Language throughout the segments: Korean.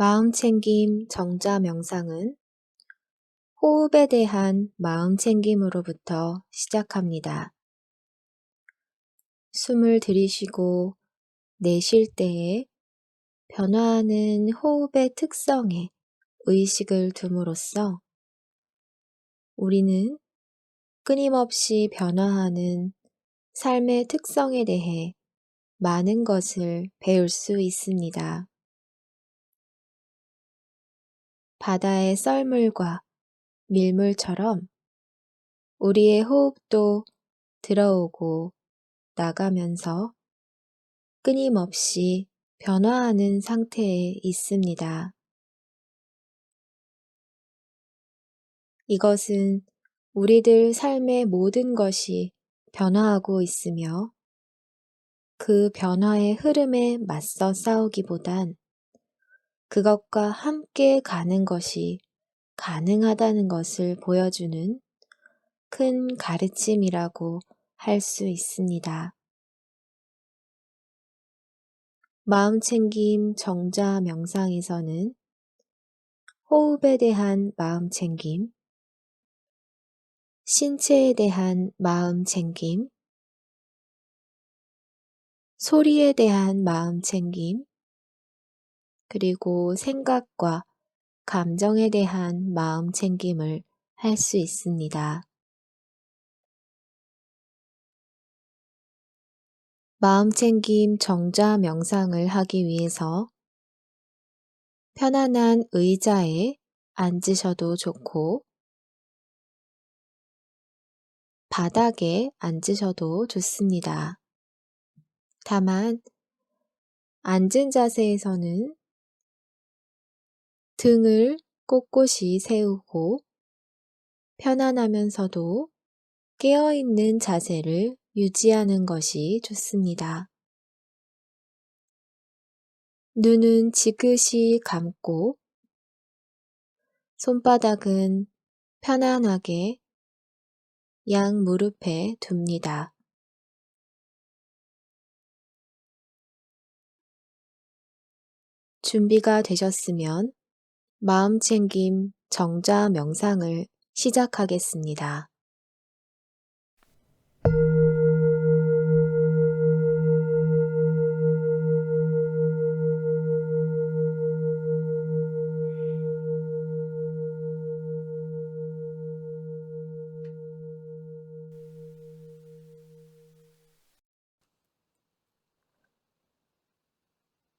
마음챙김 정자 명상은 호흡에 대한 마음챙김으로부터 시작합니다. 숨을 들이쉬고 내쉴 때에 변화하는 호흡의 특성에 의식을 둠으로써 우리는 끊임없이 변화하는 삶의 특성에 대해 많은 것을 배울 수 있습니다. 바다의 썰물과 밀물처럼 우리의 호흡도 들어오고 나가면서 끊임없이 변화하는 상태에 있습니다. 이것은 우리들 삶의 모든 것이 변화하고 있으며 그 변화의 흐름에 맞서 싸우기보단 그것과 함께 가는 것이 가능하다는 것을 보여주는 큰 가르침이라고 할 수 있습니다. 마음챙김 정자 명상에서는 호흡에 대한 마음챙김, 신체에 대한 마음챙김, 소리에 대한 마음챙김, 그리고 생각과 감정에 대한 마음 챙김을 할 수 있습니다. 마음 챙김 정자 명상을 하기 위해서 편안한 의자에 앉으셔도 좋고 바닥에 앉으셔도 좋습니다. 다만 앉은 자세에서는 등을 꼿꼿이 세우고 편안하면서도 깨어있는 자세를 유지하는 것이 좋습니다. 눈은 지그시 감고 손바닥은 편안하게 양 무릎에 둡니다. 준비가 되셨으면 마음챙김 정자 명상을 시작하겠습니다.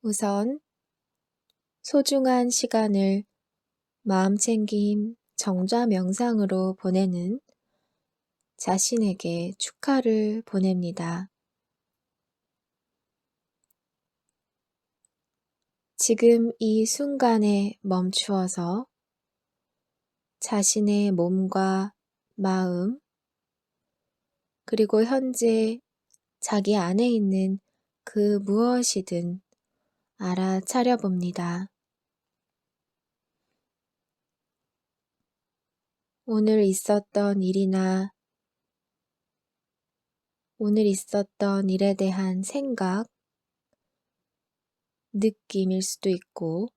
우선 소중한 시간을 마음챙김 정자 명상으로 보내는 자신에게 축하를 보냅니다. 지금 이 순간에 멈추어서 자신의 몸과 마음, 그리고 현재 자기 안에 있는 그 무엇이든 알아차려 봅니다. 오늘 있었던 일이나 오늘 있었던 일에 대한 생각, 느낌일 수도 있고,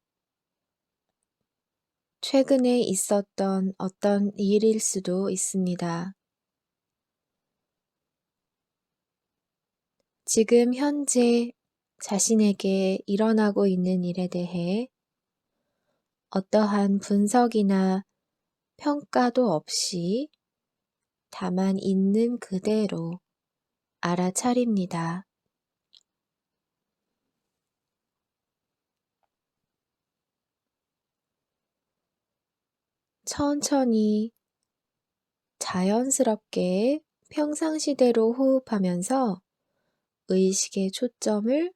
최근에 있었던 어떤 일일 수도 있습니다. 지금 현재 자신에게 일어나고 있는 일에 대해 어떠한 분석이나 평가도 없이 다만 있는 그대로 알아차립니다. 천천히 자연스럽게 평상시대로 호흡하면서 의식의 초점을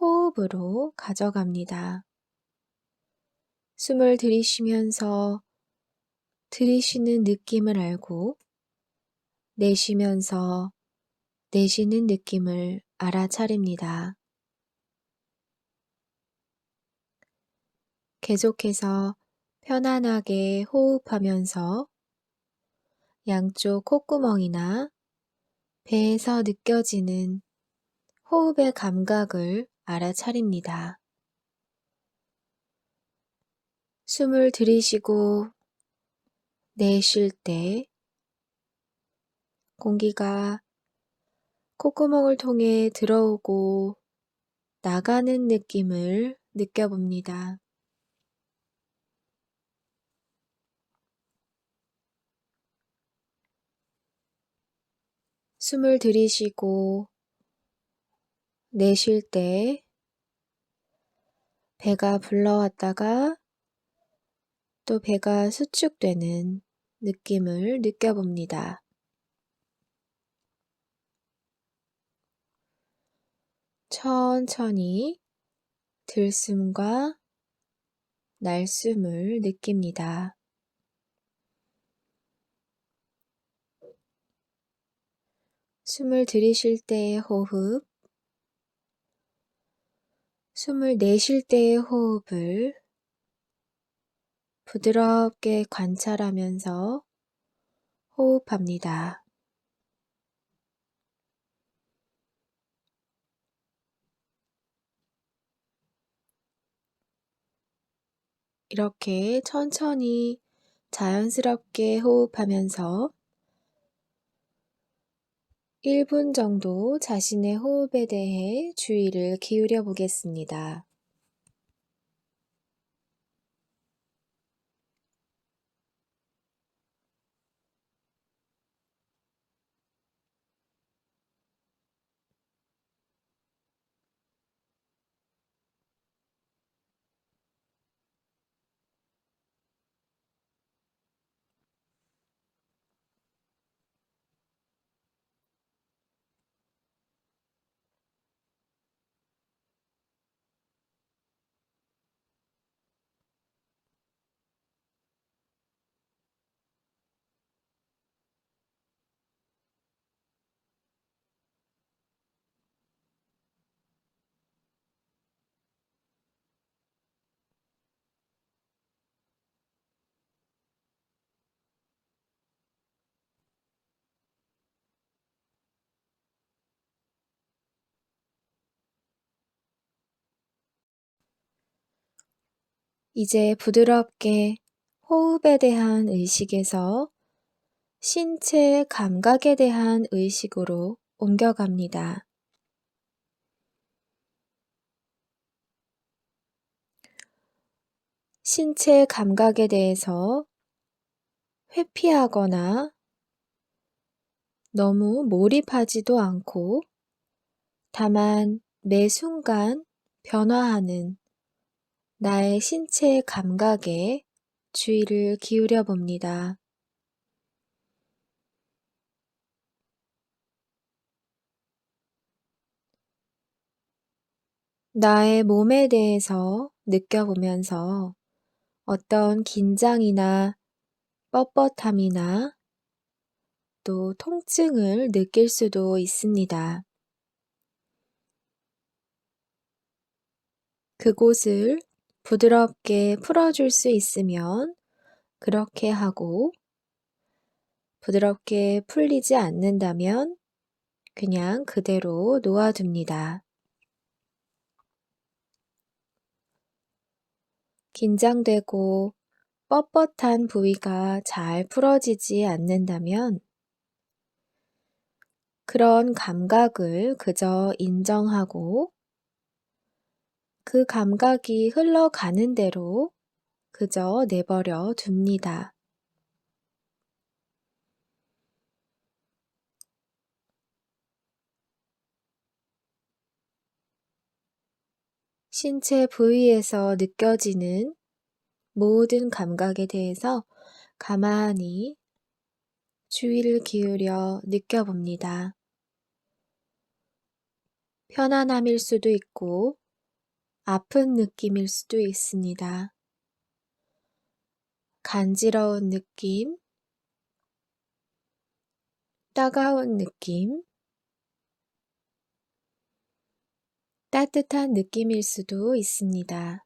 호흡으로 가져갑니다. 숨을 들이쉬면서 들이쉬는 느낌을 알고 내쉬면서 내쉬는 느낌을 알아차립니다. 계속해서 편안하게 호흡하면서 양쪽 콧구멍이나 배에서 느껴지는 호흡의 감각을 알아차립니다. 숨을 들이쉬고 내쉴 때 공기가 콧구멍을 통해 들어오고 나가는 느낌을 느껴봅니다. 숨을 들이쉬고 내쉴 때 배가 불러왔다가 또 배가 수축되는 느낌을 느껴봅니다. 천천히 들숨과 날숨을 느낍니다. 숨을 들이쉴 때의 호흡, 숨을 내쉴 때의 호흡을 부드럽게 관찰하면서 호흡합니다. 이렇게 천천히 자연스럽게 호흡하면서 1분 정도 자신의 호흡에 대해 주의를 기울여 보겠습니다. 이제 부드럽게 호흡에 대한 의식에서 신체 감각에 대한 의식으로 옮겨갑니다. 신체 감각에 대해서 회피하거나 너무 몰입하지도 않고 다만 매 순간 변화하는 나의 신체 감각에 주의를 기울여 봅니다. 나의 몸에 대해서 느껴보면서 어떤 긴장이나 뻣뻣함이나 또 통증을 느낄 수도 있습니다. 그곳을 부드럽게 풀어줄 수 있으면 그렇게 하고 부드럽게 풀리지 않는다면 그냥 그대로 놓아둡니다. 긴장되고 뻣뻣한 부위가 잘 풀어지지 않는다면 그런 감각을 그저 인정하고 그 감각이 흘러가는 대로 그저 내버려 둡니다. 신체 부위에서 느껴지는 모든 감각에 대해서 가만히 주의를 기울여 느껴봅니다. 편안함일 수도 있고 아픈 느낌일 수도 있습니다. 간지러운 느낌, 따가운 느낌, 따뜻한 느낌일 수도 있습니다.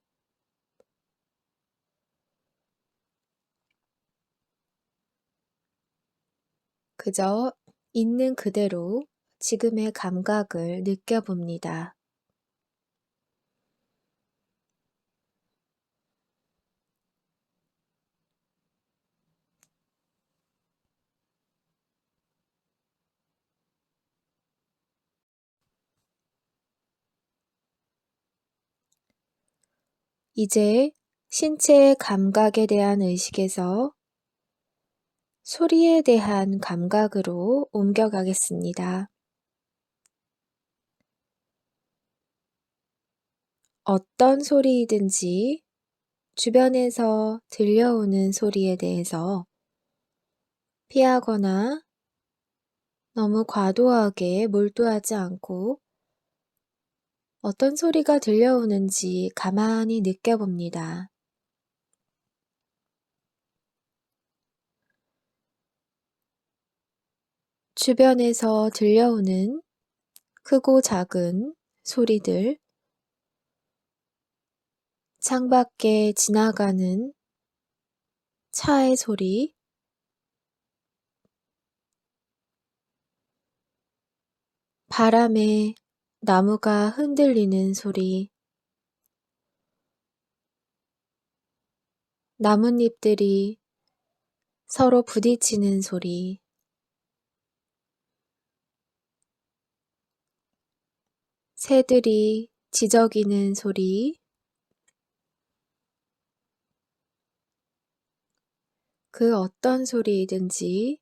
그저 있는 그대로 지금의 감각을 느껴봅니다. 이제 신체의 감각에 대한 의식에서 소리에 대한 감각으로 옮겨가겠습니다. 어떤 소리이든지 주변에서 들려오는 소리에 대해서 피하거나 너무 과도하게 몰두하지 않고 어떤 소리가 들려오는지 가만히 느껴봅니다. 주변에서 들려오는 크고 작은 소리들, 창밖에 지나가는 차의 소리, 바람에 나무가 흔들리는 소리, 나뭇잎들이 서로 부딪히는 소리, 새들이 지저귀는 소리, 그 어떤 소리이든지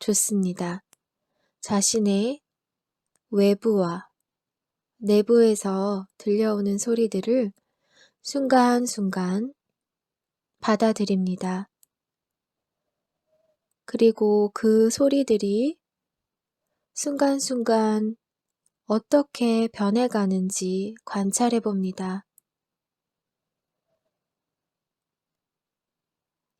좋습니다. 자신의 외부와 내부에서 들려오는 소리들을 순간순간 받아들입니다. 그리고 그 소리들이 순간순간 어떻게 변해가는지 관찰해 봅니다.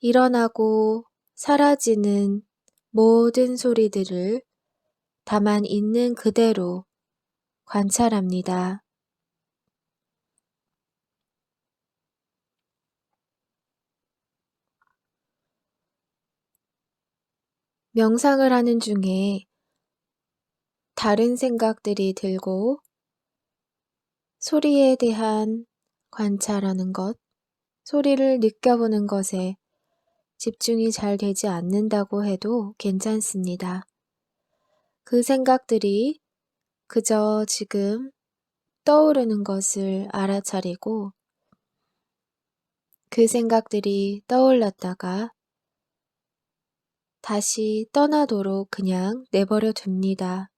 일어나고 사라지는 모든 소리들을 다만 있는 그대로 관찰합니다. 명상을 하는 중에 다른 생각들이 들고 소리에 대한 관찰하는 것, 소리를 느껴보는 것에 집중이 잘 되지 않는다고 해도 괜찮습니다. 그 생각들이 그저 지금 떠오르는 것을 알아차리고 그 생각들이 떠올랐다가 다시 떠나도록 그냥 내버려 둡니다.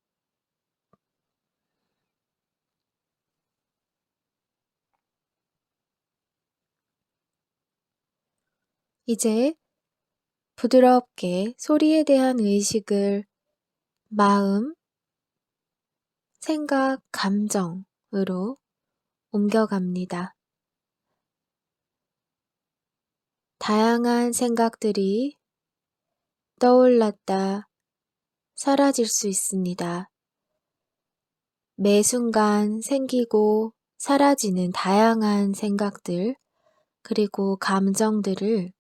이제 부드럽게 소리에 대한 의식을 마음, 생각, 감정으로 옮겨갑니다. 다양한 생각들이 떠올랐다 사라질 수 있습니다. 매 순간 생기고 사라지는 다양한 생각들, 그리고 감정들을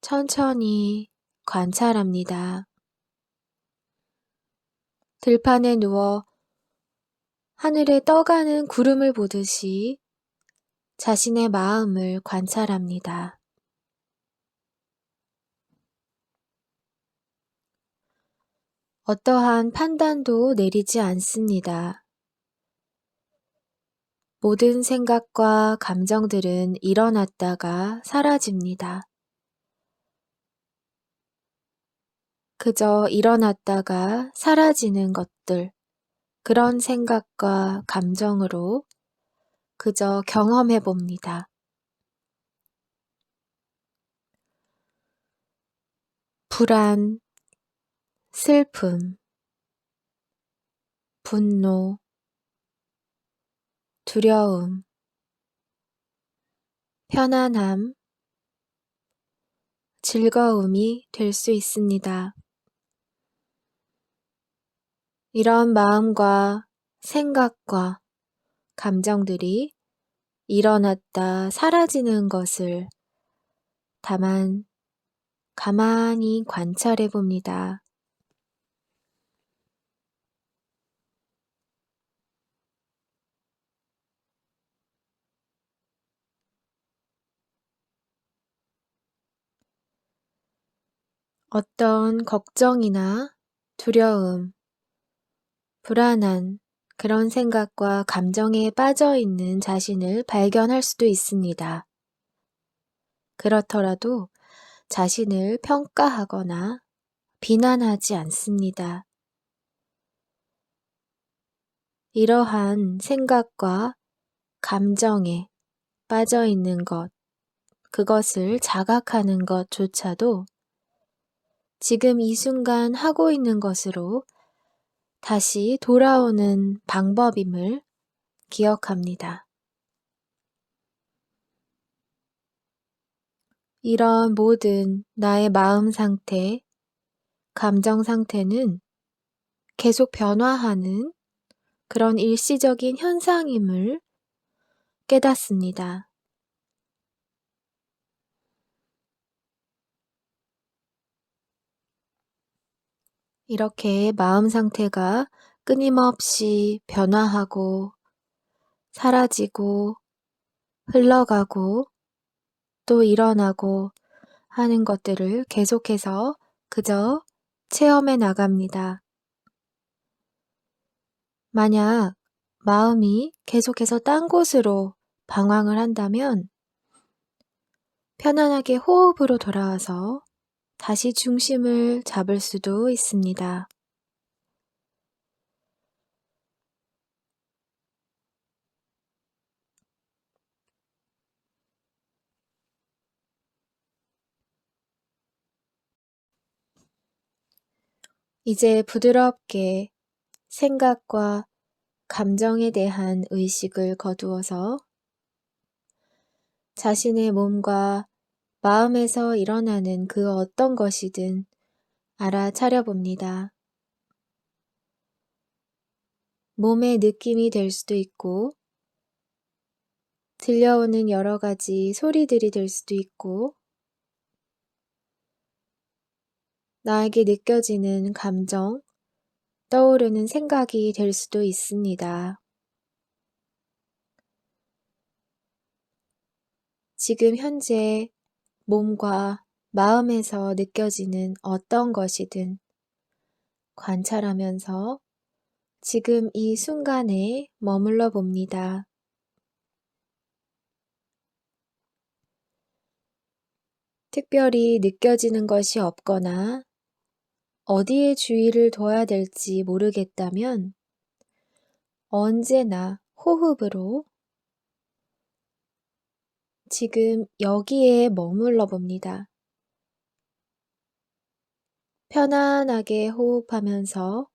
천천히 관찰합니다. 들판에 누워 하늘에 떠가는 구름을 보듯이 자신의 마음을 관찰합니다. 어떠한 판단도 내리지 않습니다. 모든 생각과 감정들은 일어났다가 사라집니다. 그저 일어났다가 사라지는 것들, 그런 생각과 감정으로 그저 경험해 봅니다. 불안, 슬픔, 분노, 두려움, 편안함, 즐거움이 될 수 있습니다. 이런 마음과 생각과 감정들이 일어났다 사라지는 것을 다만 가만히 관찰해 봅니다. 어떤 걱정이나 두려움, 불안한 그런 생각과 감정에 빠져 있는 자신을 발견할 수도 있습니다. 그렇더라도 자신을 평가하거나 비난하지 않습니다. 이러한 생각과 감정에 빠져 있는 것, 그것을 자각하는 것조차도 지금 이 순간 하고 있는 것으로 다시 돌아오는 방법임을 기억합니다. 이런 모든 나의 마음 상태, 감정 상태는 계속 변화하는 그런 일시적인 현상임을 깨닫습니다. 이렇게 마음 상태가 끊임없이 변화하고 사라지고 흘러가고 또 일어나고 하는 것들을 계속해서 그저 체험해 나갑니다. 만약 마음이 계속해서 딴 곳으로 방황을 한다면 편안하게 호흡으로 돌아와서 다시 중심을 잡을 수도 있습니다. 이제 부드럽게 생각과 감정에 대한 의식을 거두어서 자신의 몸과 마음에서 일어나는 그 어떤 것이든 알아차려 봅니다. 몸의 느낌이 될 수도 있고, 들려오는 여러 가지 소리들이 될 수도 있고, 나에게 느껴지는 감정, 떠오르는 생각이 될 수도 있습니다. 지금 현재 몸과 마음에서 느껴지는 어떤 것이든 관찰하면서 지금 이 순간에 머물러 봅니다. 특별히 느껴지는 것이 없거나 어디에 주의를 둬야 될지 모르겠다면 언제나 호흡으로 지금 여기에 머물러 봅니다. 편안하게 호흡하면서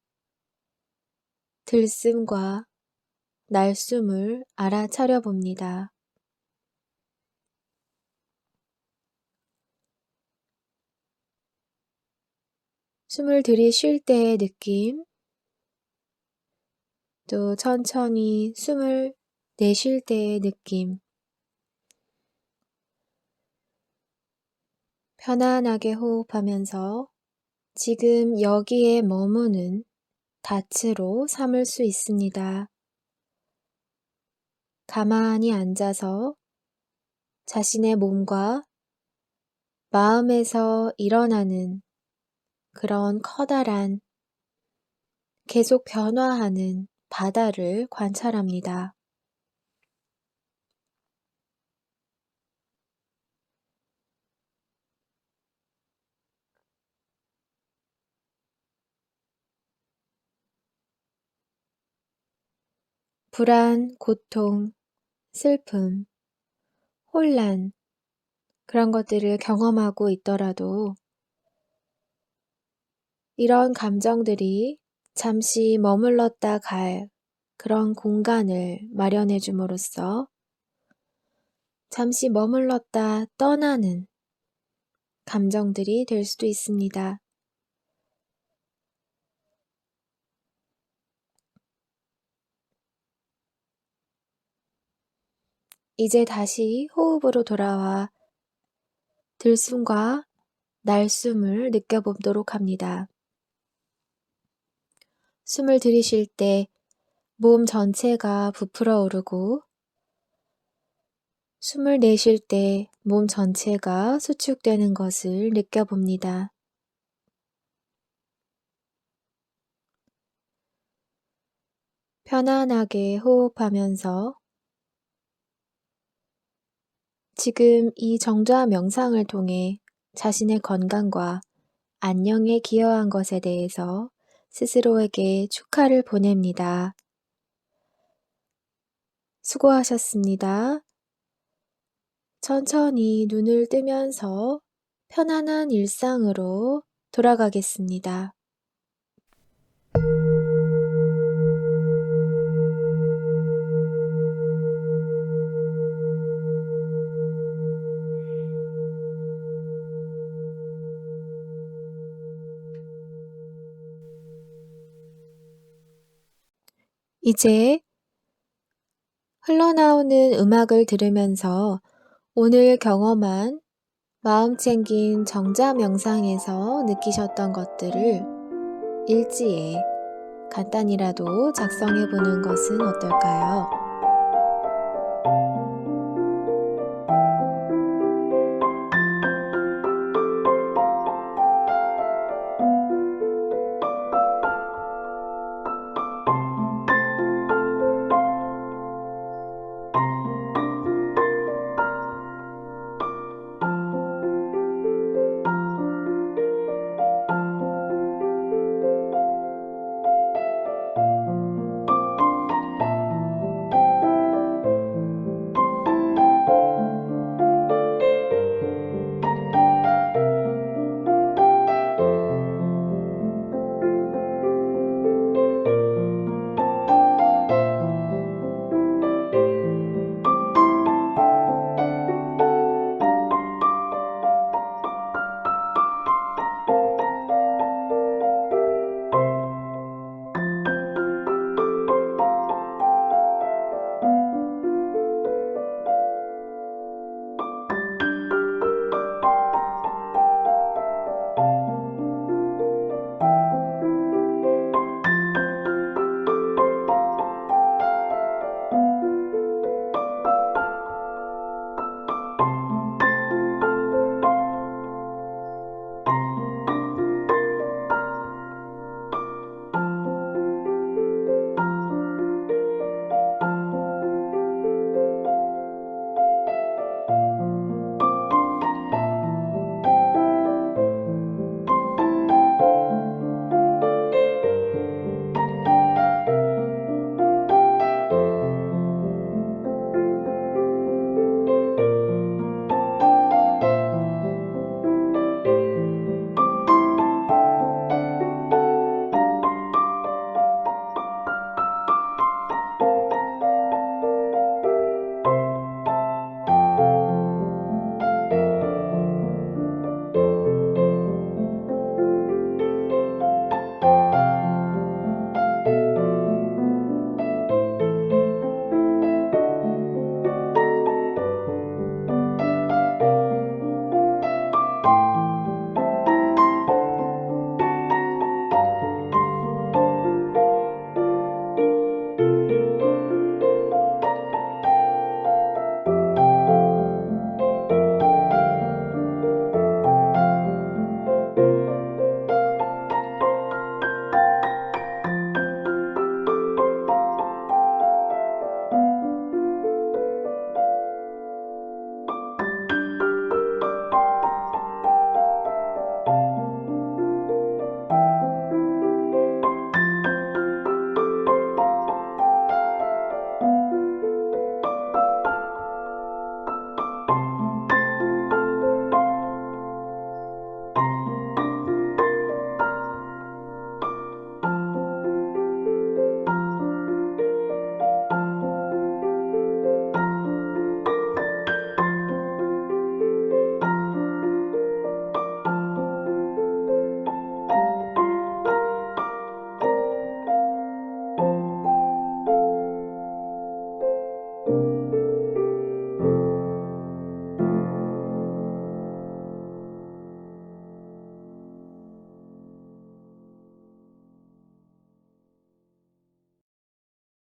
들숨과 날숨을 알아차려 봅니다. 숨을 들이쉴 때의 느낌, 또 천천히 숨을 내쉴 때의 느낌, 편안하게 호흡하면서 지금 여기에 머무는 다츠로 삼을 수 있습니다. 가만히 앉아서 자신의 몸과 마음에서 일어나는 그런 커다란 계속 변화하는 바다를 관찰합니다. 불안, 고통, 슬픔, 혼란, 그런 것들을 경험하고 있더라도 이런 감정들이 잠시 머물렀다 갈 그런 공간을 마련해 줌으로써 잠시 머물렀다 떠나는 감정들이 될 수도 있습니다. 이제 다시 호흡으로 돌아와 들숨과 날숨을 느껴보도록 합니다. 숨을 들이쉴 때 몸 전체가 부풀어 오르고 숨을 내쉴 때 몸 전체가 수축되는 것을 느껴봅니다. 편안하게 호흡하면서 지금 이 정좌 명상을 통해 자신의 건강과 안녕에 기여한 것에 대해서 스스로에게 축하를 보냅니다. 수고하셨습니다. 천천히 눈을 뜨면서 편안한 일상으로 돌아가겠습니다. 이제 흘러나오는 음악을 들으면서 오늘 경험한 마음 챙긴 정자 명상에서 느끼셨던 것들을 일지에 간단히라도 작성해 보는 것은 어떨까요?